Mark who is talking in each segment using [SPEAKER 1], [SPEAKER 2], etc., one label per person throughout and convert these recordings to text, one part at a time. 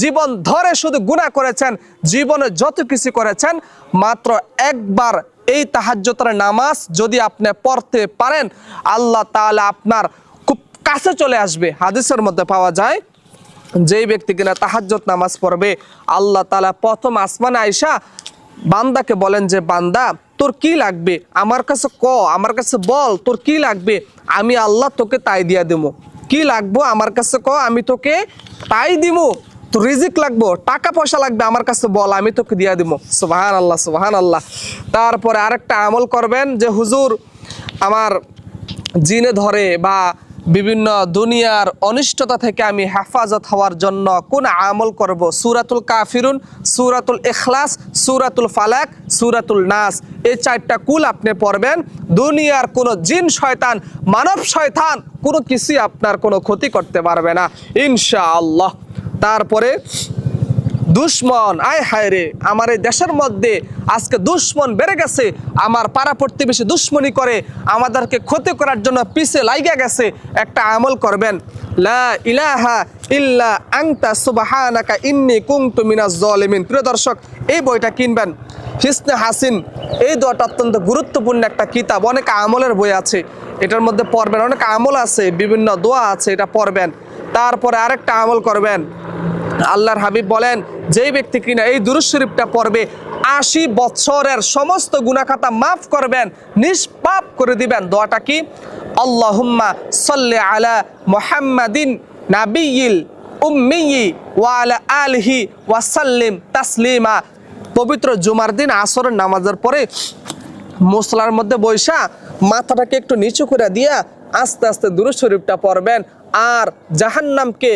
[SPEAKER 1] জীবন ধরে শুধু গুণা করেছেন, জীবনে যত কিছু করেছেন, মাত্র একবার এই তাহাজ্জতের নামাজ যদি আপনি পড়তে পারেন, আল্লাহ তাআলা আপনার খুব কাছে চলে আসবে। হাদিসের মধ্যে পাওয়া যায়, যেই ব্যক্তি কিনা তাহাজ্জত নামাজ পড়বে, আল্লাহ তালা প্রথম আসমানে আইসা বান্দাকে বলেন যে, বান্দা, তোর কি লাগবে? আমার কাছে ক, আমার কাছে বল, তোর কি লাগবে? আমি আল্লাহ তোকে তাই দিয়া দেবো কি লাগবো? আমার কাছে ক, আমি তোকে তাই দিব তো রিজিক লাগবো, টাকা পয়সা লাগবে আমার কাছে বল, আমি তোকে দিয়া দিব সুবাহান আল্লাহ সুবাহান আল্লাহ তারপরে আরেকটা আমল করবেন যে হুজুর, আমার জিনে ধরে বা বিভিন্ন দুনিয়ার অনিষ্টতা থেকে আমি হেফাজত হওয়ার জন্য কোন আমল করব? সুরাতুল কাফিরুন, সুরাতুল এখলাস সুরাতুল ফালাক, সুরাতুল নাস। এই চারটা কুল আপনি পড়বেন। দুনিয়ার কোনো জিন শয়তান, মানব শয়তান কোনো কিছুই আপনার কোনো ক্ষতি করতে পারবে না। ইনশাআল্লাহ। তারপরে দুশ্মন, আয় হায় রে, আমার এই দেশের মধ্যে আজকে দুশ্মন বেড়ে গেছে, আমার পাড়া প্রতিবেশী দুশ্মনী করে আমাদেরকে ক্ষতি করার জন্য পিছে লাইগা গেছে, একটা আমল করবেন। লা ইলাহা ইল্লা আংতা সুবহানাকা ইন্নি কুনতু মিনাজ জালিমিন। প্রিয় দর্শক, এই বইটা কিনবেন। হিসনে হাসিন, এই দোয়াটা অত্যন্ত গুরুত্বপূর্ণ একটা কিতাব, অনেক আমলের বই আছে। এটার মধ্যে পড়বেন, অনেক আমল আছে, বিভিন্ন দোয়া আছে, এটা পড়বেন। তারপরে আরেকটা আমল করবেন। আল্লাহর হাবিব বলেন, যেই ব্যক্তি কিনা এই দুরুদ শরীফটা পড়বে, আশি বছরের সমস্ত গুনাখাতা মাফ করবেন, নিষ্পাপ করে দিবেন। দোয়াটা কি? আল্লাহুম্মা সাল্লি আলা মুহাম্মাদিন নাবিয়িল উম্মিয়ি ওয়া আলা আলিহি ওয়াসাল্লিম তাসলিমা। পবিত্র জুমার দিন আসরের নামাজের পরে মশলার মধ্যে বৈশা মাথাটাকে একটু নিচু করে দিয়া আস্তে আস্তে দুরুদ শরীফটা পড়বেন, আর জাহান্নামকে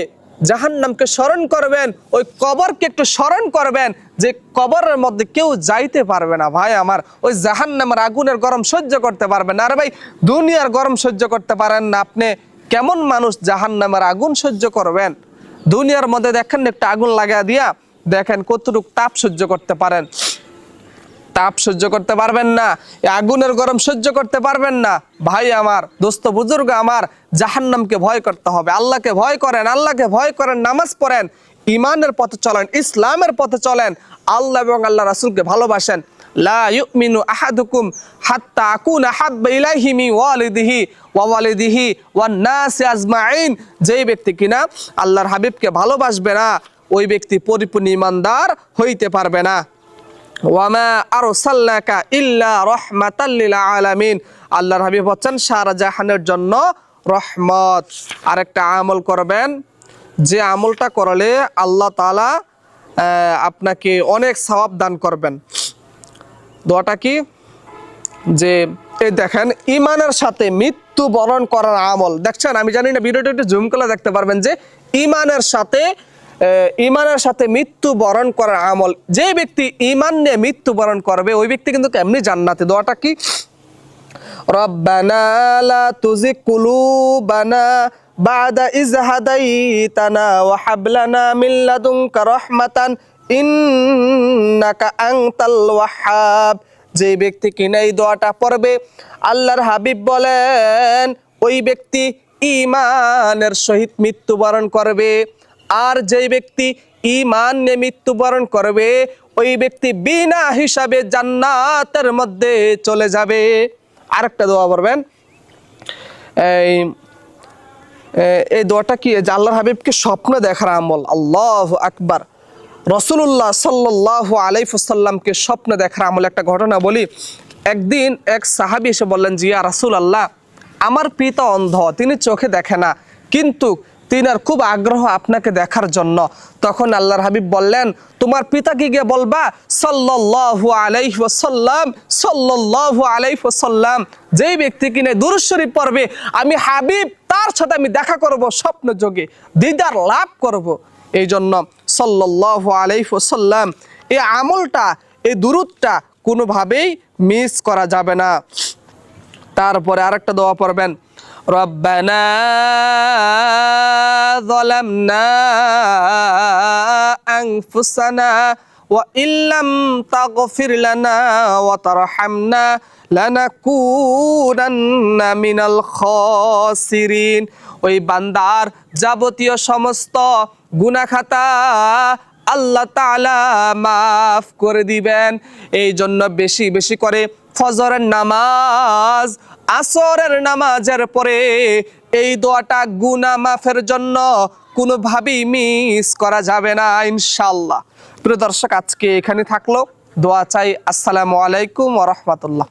[SPEAKER 1] জাহান্নামকে স্মরণ করবেন, ওই কবরকে একটু স্মরণ করবেন যে কবরের মধ্যে কেউ যাইতে পারবে না ভাই আমার। ওই জাহান নামের আগুনের গরম সহ্য করতে পারবেন না। আরে ভাই, দুনিয়ার গরম সহ্য করতে পারেন না আপনি। কেমন মানুষ জাহান নামের আগুন সহ্য করবেন? দুনিয়ার মধ্যে দেখেন একটা আগুন লাগা দিয়া, দেখেন কতটুকু তাপ সহ্য করতে পারেন। তাপ সহ্য করতে পারবেন না আগুনের গরম সহ্য করতে পারবেন না। ভাই আমার, দোস্ত বুজুর্গ আমার, জাহান্নামকে ভয় করতে হবে। আল্লাহকে ভয় করেন, আল্লাহকে ভয় করেন, নামাজ পড়েন ইমানের পথে চলেন, ইসলামের পথে চলেন। আল্লাহ এবং আল্লাহ রাসুলকে ভালোবাসেন। লা ওয়ালিদিহি ওয়া যেই ব্যক্তি কিনা আল্লাহর হাবিবকে ভালোবাসবে না, ওই ব্যক্তি পরিপূর্ণ ইমানদার হইতে পারবে না। ওয়ামা আরসাল্লাকা ইল্লা রাহমাতাল লিল আলামিন। আল্লাহর হাবিব হচ্ছেন সারা জাহানের জন্য রহমত। আরেকটা আমল করবেন, যে আমলটা করলে আল্লাহ তাআলা আপনাকে অনেক সওয়াব দান করবেন। দোয়াটা কি? যে, এই দেখেন ইমানের সাথে মৃত্যু বরণ করার আমল। দেখছেন, আমি জানি না, ভিডিওটা একটু জুম করে দেখতে পারবেন যে ইমানের সাথে ইমানের সাথে মৃত্যু বরণ করার আমল। যে ব্যক্তি ইমান নিয়ে মৃত্যু বরণ করবে, ওই ব্যক্তি কিন্তু এমনি জান্নাতে? দোয়াটা কি? রব্বানা লা তুজিগ কুলুবানা বাদা ইজ হাদাইতানা ওয়া হাব লানা মিন লাদুনকা রাহমাতান, ইন্নাকা আনতাল ওয়াহ্হাব যে ব্যক্তি কিনা এই দোয়াটা পড়বে, আল্লাহর হাবিব বলেন, ওই ব্যক্তি ইমানের সহিত মৃত্যুবরণ করবে। আর যেই ব্যক্তি ইমান নিয়ে মৃত্যুবরণ করবে, ওই ব্যক্তি বিনা হিসাবে জান্নাতের মধ্যে চলে যাবে। আরেকটা দোয়া পড়বেন। এই এই দোয়াটা কি? যে আল্লাহর হাবিবকে স্বপ্ন দেখার আমল। আল্লাহ আকবার। রসুল্লাহ সাল্লাহ আলাইফুসাল্লামকে স্বপ্ন দেখার আমল একটা ঘটনা বলি। একদিন এক সাহাবি এসে বললেন, জিয়া রাসুল আল্লাহ আমার পিতা অন্ধ, তিনি চোখে দেখে না। কিন্তু তিনার খুব আগ্রহ আপনাকে দেখার জন্য। তখন আল্লাহর হাবিব বললেন, তোমার পিতা পিতাকে গিয়ে বলবা? ওয়াসাল্লাম, সাল্লাল্লাহু আলাইহি ওয়াসাল্লাম, যেই ব্যক্তি কিনে দুরুশ্বরী পড়বে, আমি হাবিব, তার সাথে আমি দেখা করব, স্বপ্ন যোগে দিদার লাভ করব। এই জন্য সাল্লাল্লাহু আলাইহি ওয়াসাল্লাম, এই আমলটা, এই দুরুদটা কোনোভাবেই মিস করা যাবে না। তারপরে আরেকটা দোয়া পড়বেন, রব্বানা ظلمنا أنفسنا وإن لم تغفر لنا وترحمنا لنكونن من الخاسرين ওই বান্দার যাবতীয় সমস্ত গুনা খাতা আল্লাহ তাআলা মাফ করে দিবেন এই জন্য বেশি বেশি করে ফজরের নামাজ আসরের নামাজের পরে এই দোয়াটা গুনা মাফের জন্য কোনোভাবেই মিস করা যাবে না ইনশাল্লাহ প্রিয় দর্শক, আজকে এখানে থাকল। দোয়া চাই। আসসালামু আলাইকুম ওয়া রাহমাতুল্লাহ।